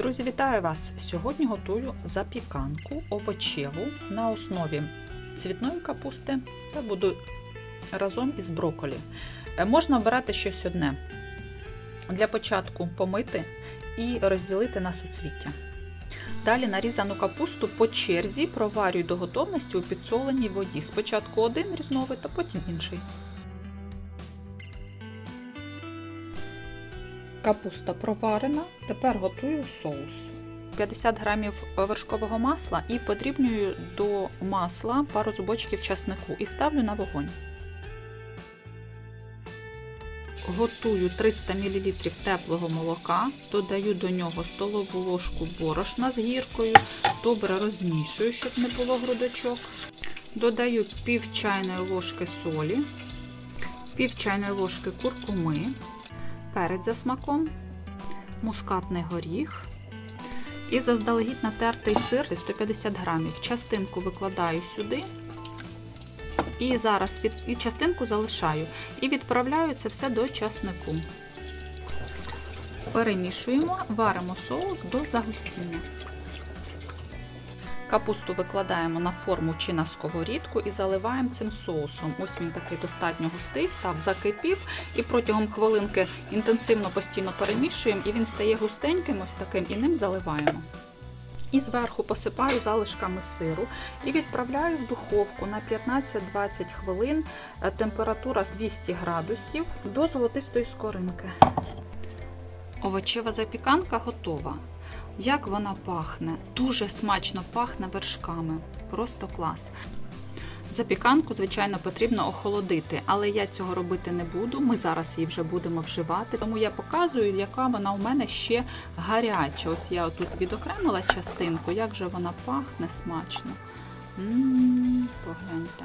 Друзі, вітаю вас! Сьогодні готую запіканку овочеву на основі цвітної капусти та буду разом із брокколі. Е, Можна обирати щось одне. Для початку помити і розділити на суцвіття. Далі нарізану капусту по черзі проварюю до готовності у підсоленій воді. Спочатку один різновид, а потім інший. Капуста проварена. Тепер готую соус. 50 грамів вершкового масла і подрібнюю до масла пару зубочків часнику і ставлю на вогонь. Готую 300 мл теплого молока, додаю до нього столову ложку борошна з гіркою, добре розмішую, щоб не було грудочок. Додаю пів чайної ложки солі, пів чайної ложки куркуми, перець за смаком, мускатний горіх і заздалегідь натертий сир 150 грамів. Частинку викладаю сюди. І зараз від... і частинку залишаю. І відправляю це все до часнику. Перемішуємо, варимо соус до загустіння. Капусту викладаємо на форму чи на сковорідку і заливаємо цим соусом. Ось він такий достатньо густий, став, закипів, і протягом хвилинки інтенсивно постійно перемішуємо, і він стає густеньким, ось таким, і ним заливаємо. І зверху посипаю залишками сиру і відправляю в духовку на 15-20 хвилин, е, температура з 200 градусів до золотистої скоринки. Овочева запіканка готова. Як вона пахне? Дуже смачно пахне вершками. Просто клас. Запіканку, звичайно, потрібно охолодити, але я цього робити не буду. Ми зараз її вже будемо вживати. Тому я показую, яка вона у мене ще гаряча. Ось я тут відокремила частинку, як же вона пахне смачно. М-м, погляньте.